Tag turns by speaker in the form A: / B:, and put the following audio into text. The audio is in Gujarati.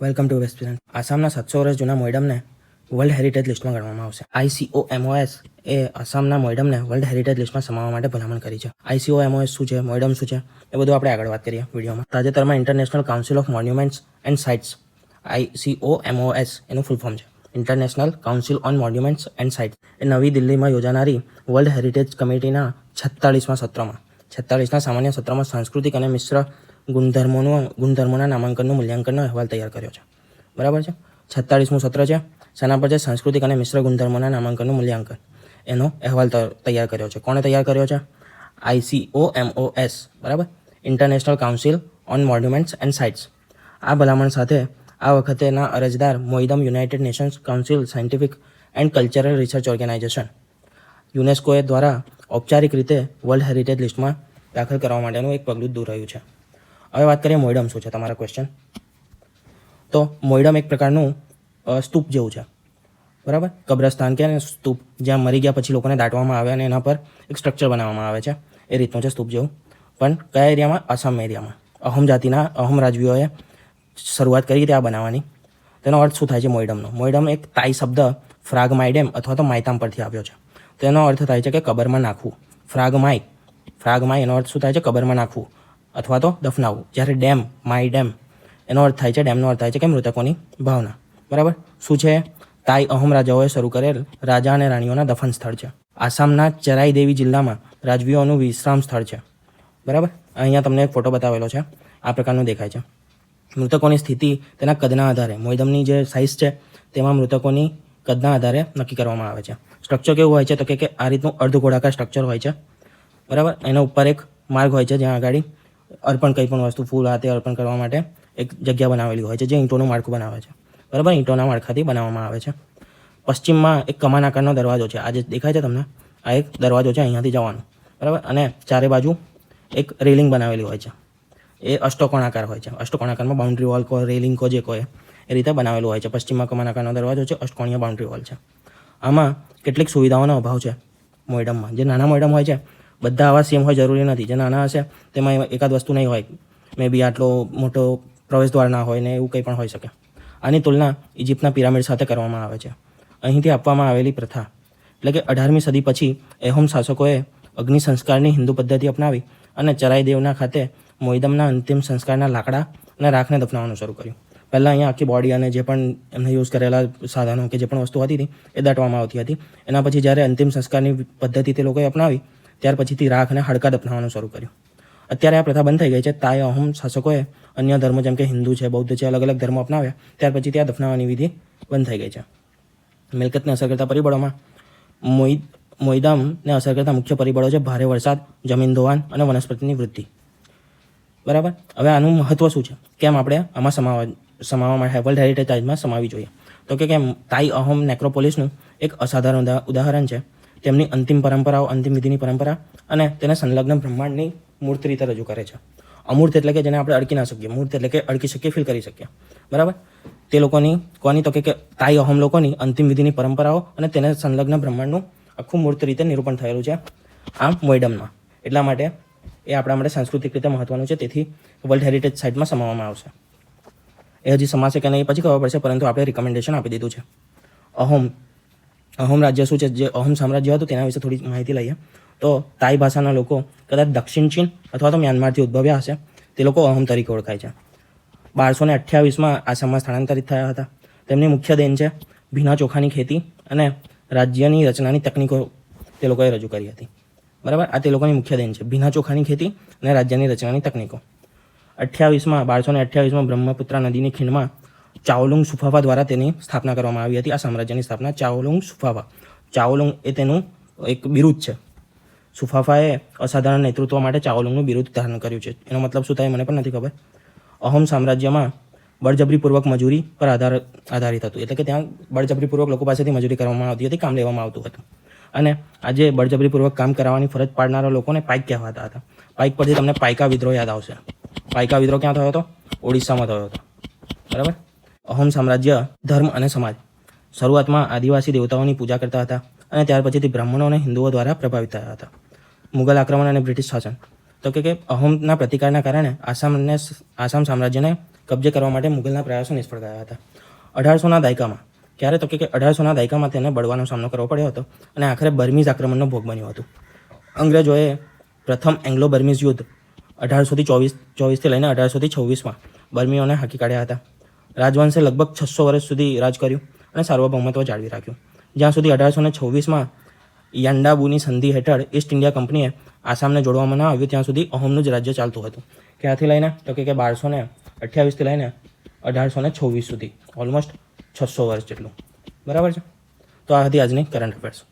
A: વેલકમ ટુ વેસ્ટ આસામના સાતસો વર્ષ જૂના મોઇડમને વર્લ્ડ હેરિટેજ લિસ્ટમાં ગણવામાં આવશે. આઈસીઓ એમઓએસ એ આસામના મોઇડમને વર્લ્ડ હેરિટેજ લિસ્ટમાં સમાવવા માટે ભલામણ કરી છે. આઈસીઓ એમઓએસ શું છે? મોઇડમ શું છે? એ બધું આપણે આગળ વાત કરીએ વિડીયોમાં. તાજેતરમાં international council of monuments and sites ICO MOS એનું ફૂલ ફોર્મ છે. International council on monuments and sites એ નવી દિલ્હીમાં યોજાનારી વર્લ્ડ હેરિટેજ કમિટીના છત્તાળીસમાં સત્રમાં. છેતાળીસના સામાન્ય સત્રમાં સાંસ્કૃતિક અને મિશ્ર ગુણધર્મોનું ગુણધર્મોના નામાંકનનું મૂલ્યાંકનનો અહેવાલ તૈયાર કર્યો છે. બરાબર છે? છત્તાળીસમું સત્ર છે. શેના પર છે સાંસ્કૃતિક અને મિશ્ર ગુણધર્મોના નામાંકનનું મૂલ્યાંકન. એનો અહેવાલ તૈયાર કર્યો છે. કોણે તૈયાર કર્યો છે? આઈસીઓ એમઓએસ બરાબર? International council on monuments and sites આ ભલામણ સાથે આ વખતેના અરજદાર Moidam United Nations council scientific and cultural research organisation, યુનેસ્કોએ દ્વારા ઔપચારિક રીતે વર્લ્ડ હેરિટેજ લિસ્ટમાં દાખલ કરવા માટેનું એક પગલું દૂર રહ્યું છે. હવે વાત કરીએ મોઇડમ શું છે, તમારા ક્વેશ્ચન તો મોઇડમ એક પ્રકારનું સ્તૂપ જેવું છે. બરાબર? કબ્રસ્તાન કે સ્તૂપ, જ્યાં મરી ગયા પછી લોકોને દાટવામાં આવે અને એના પર એક સ્ટ્રક્ચર બનાવવામાં આવે છે. એ રીતનું છે સ્તૂપ જેવું. પણ કયા એરિયામાં? આસામ એરિયામાં. અહમ જાતિના, અહમ રાજવીઓએ શરૂઆત કરી હતી આ બનાવવાની. તેનો અર્થ શું થાય છે મોઇડમનો? મોઇડમ એક તાઈ શબ્દ ફ્રાગ માઇડેમ અથવા તો માયતામ પરથી આવ્યો છે. તેનો અર્થ થાય છે કે કબરમાં નાખવું. ફ્રાગ માય ફ્રાગ માય એનો અર્થ શું થાય છે? કબરમાં નાખવું. અથવા તો દફનાવવું. જ્યારે ડેમ માય ડેમ, એનો અર્થ થાય છે, ડેમનો અર્થ થાય છે કે મૃતકોની ભાવના. બરાબર? શું છે? તાઈ અહમ રાજાઓએ શરૂ કરેલ રાજા અને રાણીઓના દફન સ્થળ છે. આસામના ચરાઈ દેવી જિલ્લામાં રાજવીઓનું વિશ્રામ સ્થળ છે. બરાબર? અહીંયા તમને એક ફોટો બતાવેલો છે. આ પ્રકારનું દેખાય છે. મૃતકોની સ્થિતિ તેના કદના આધારે, મોયદમની જે સાઇઝ છે, તેમાં મૃતકોની કદના આધારે નક્કી કરવામાં આવે છે. સ્ટ્રક્ચર કેવું હોય છે? તો કે આ રીતનું અર્ધ ગોળાકાર સ્ટ્રક્ચર હોય છે. બરાબર? એના ઉપર એક માર્ગ હોય છે, જ્યાં આગળ અર્પણ કંઈ પણ વસ્તુ ફૂલ હાથે અર્પણ કરવા માટે એક જગ્યા બનાવેલી હોય છે, જે ઈંટોનું માળખું બનાવે છે. બરાબર? ઈંટોના માળખાથી બનાવવામાં આવે છે. પશ્ચિમમાં એક કમાન આકારનો દરવાજો છે. આ જે દેખાય છે તમને? આ એક દરવાજો છે, અહીંયાથી જવાનો. બરાબર? અને ચારે બાજુ એક રેલિંગ બનાવેલી હોય છે. એ અષ્ટકોણાકાર હોય છે. અષ્ટકોણાકારમાં બાઉન્ડ્રી વોલ કો, રેલિંગ કો, જે કોઈ એ રીતે બનાવેલું હોય છે. પશ્ચિમમાં કમાન આકારનો દરવાજો છે, અષ્ટકોણીય બાઉન્ડ્રી વોલ છે. આમાં કેટલીક સુવિધાઓનો અભાવ છે મોઇડમમાં જે નાના મોઇડમ હોય છે બધા આવા સેમ હોય જરૂરી નથી. જે નાના હશે, તેમાં એકાદ વસ્તુ નહીં હોય. મે બી આટલો મોટો પ્રવેશદ્વાર ના હોય ને એવું કંઈ પણ હોઈ શકે. આની તુલના ઇજિપ્તના પિરામિડ સાથે કરવામાં આવે છે. અહીંથી આપવામાં આવેલી પ્રથા, એટલે કે અઢારમી સદી પછી એહોમ શાસકોએ અગ્નિ સંસ્કારની હિન્દુ પદ્ધતિ અપનાવી અને ચરાઈ દેવના ખાતે મોઈદમના અંતિમ સંસ્કારના લાકડા અને રાખને દફનાવવાનું શરૂ કર્યું. પહેલાં અહીંયા આખી બોડી અને જે પણ એમને યુઝ કરેલા સાધનો કે જે પણ વસ્તુ હતી હતી એ દાટવામાં આવતી હતી. એના પછી જ્યારે અંતિમ સંસ્કારની પદ્ધતિ તે લોકોએ અપનાવી ત્યાર પછીથી રાખ અને હાડકા દફનાવવાનું શરૂ કર્યું. અત્યારે આ પ્રથા બંધ થઈ ગઈ છે. તાય, અહમ, શાસકોએ અન્ય ધર્મ જેમ કે હિન્દુ છે, બૌદ્ધ છે, અલગ અલગ ધર્મો અપનાવ્યા. ત્યાર પછી ત્યાં દફનાવવાની વિધિ બંધ થઈ ગઈ છે. મિલકતને અસર કરતા પરિબળોમાં મોઈ, મોઈદામને અસર કરતા મુખ્ય પરિબળો છે ભારે વરસાદ, જમીન ધોવાણ અને વનસ્પતિની વૃદ્ધિ. બરાબર? હવે આનું મહત્વ શું છે? કેમ આપણે આમાં સમાવવા સમાવવા માટે વર્લ્ડ હેરિટેજ સાઇટમાં સમાવી જોઈએ? તો કે કેમ? તાઈ અહોમ નેક્રોપોલિસનું એક અસાધારણ ઉદાહરણ છે. તેમની અંતિમ પરંપરાઓ, અંતિમ વિધિની પરંપરા અને તેને સંલગ્ન બ્રહ્માંડની મૂર્ત રીતે રજૂ કરે છે. અમૂર્ત એટલે કે જેને આપણે અડકી ના શકીએ. મૂર્ત એટલે કે અડકી શકીએ ફીલ કરી શકીએ. બરાબર? તે લોકોની, કોની તો કે તાઈ અહોમ લોકોની અંતિમ વિધિની પરંપરાઓ અને તેને સંલગ્ન બ્રહ્માંડનું આખું મૂર્ત રીતે નિરૂપણ થયેલું છે આમ મોઇડમમાં એટલા માટે એ આપણા માટે સાંસ્કૃતિક રીતે મહત્વનું છે. તેથી વર્લ્ડ હેરિટેજ સાઇટમાં સમાવવામાં આવશે. એ હજી સમાશે કે નહીં પછી ખબર પડશે, પરંતુ આપણે રિકમેન્ડેશન આપી દીધું છે. અહોમ અહોમ રાજ્ય શું છે? જે અહોમ સામ્રાજ્ય હતું, તેના વિશે થોડી માહિતી લઈએ. તો તાઈ ભાષાના લોકો કદાચ દક્ષિણ ચીન અથવા તો મ્યાનમારથી ઉદ્ભવ્યા હશે. તે લોકો અહોમ તરીકે ઓળખાય છે. બારસો ને અઠ્યાવીસમાં આસામમાં સ્થળાંતરિત થયા હતા. તેમની મુખ્ય દેન છે, ભીના ચોખાની ખેતી અને રાજ્યની રચનાની તકનીકો તે લોકોએ રજૂ કરી હતી. બરાબર? આ તે લોકોની મુખ્ય દેન છે. ભીના ચોખાની ખેતી અને રાજ્યની રચનાની તકનીકો. અઠ્યાવીસમાં, બારસો ને અઠ્યાવીસમાં બ્રહ્મપુત્રા નદીની ખીણમાં ચાઓલુંગ સુફાવા દ્વારા તેની સ્થાપના કરવામાં આવી હતી. આ સામ્રાજ્યની સ્થાપના ચાઓલોંગ સુફાવા. ચાઓલોંગ એ તેનું એક બિરુદ છે. સુફાફાએ અસાધારણ નેતૃત્વ માટે ચાઓલોંગનું બિરુદ ધારણ કર્યું છે. એનો મતલબ શું થાય મને પણ નથી ખબર. અહોમ સામ્રાજ્યમાં બળજબરીપૂર્વક મજૂરી પર આધાર, આધારિત હતું. એટલે કે ત્યાં બળજબરીપૂર્વક લોકો પાસેથી મજૂરી કરવામાં આવતી હતી, કામ લેવામાં આવતું હતું. અને આજે બળજબરીપૂર્વક કામ કરાવવાની ફરજ પાડનારા લોકોને પાઇક કહેવાતા હતા. પાઇક પરથી તમને પાઇકા વિદ્રોહ યાદ આવશે. પાઇકા વિદ્રોહ ક્યાં થયો હતો? ઓડિશામાં થયો હતો. બરાબર? અહોમ સામ્રાજ્ય, ધર્મ અને સમાજ. શરૂઆતમાં આદિવાસી દેવતાઓની પૂજા કરતા હતા અને ત્યાર પછીથી બ્રાહ્મણો અને હિન્દુઓ દ્વારા પ્રભાવિત થયા હતા. મુગલ આક્રમણ અને બ્રિટિશ શાસન. તો કે અહોમના પ્રતિકારના કારણે આસામને આસામ સામ્રાજ્યને કબજે કરવા માટે મુગલના પ્રયાસો નિષ્ફળ ગયા હતા. અઢારસોના દાયકામાં. ક્યારે તો કે અઢારસોના દાયકામાં તેને બળવાનો સામનો કરવો પડ્યો હતો અને આખરે બર્મીઝ આક્રમણનો ભોગ બન્યું હતું. અંગ્રેજોએ પ્રથમ એંગ્લો બર્મીઝ યુદ્ધ અઢારસોથી ચોવીસ, ચોવીસથી લઈને અઢારસોથી છવ્વીસમાં બર્મીઓને હાકી કાઢ્યા હતા. રાજવંશે લગભગ છસો વર્ષ સુધી રાજ કર્યું અને સાર્વભૌમત્વ જાળવી રાખ્યું. જ્યાં સુધી અઢારસો ને છવ્વીસમાં યાંડાબુની સંધિ હેઠળ ઈસ્ટ ઇન્ડિયા કંપનીએ આસામને જોડવામાં ન આવ્યું, ત્યાં સુધી અહોમનું જ રાજ્ય ચાલતું હતું. ક્યાંથી લઈને? તો કે બારસો ને અઠ્યાવીસથી લઈને અઢારસો ને છવ્વીસ સુધી. ઓલમોસ્ટ છસો વર્ષ જેટલું. બરાબર છે? તો આ હતી આજની કરંટ અફેર્સ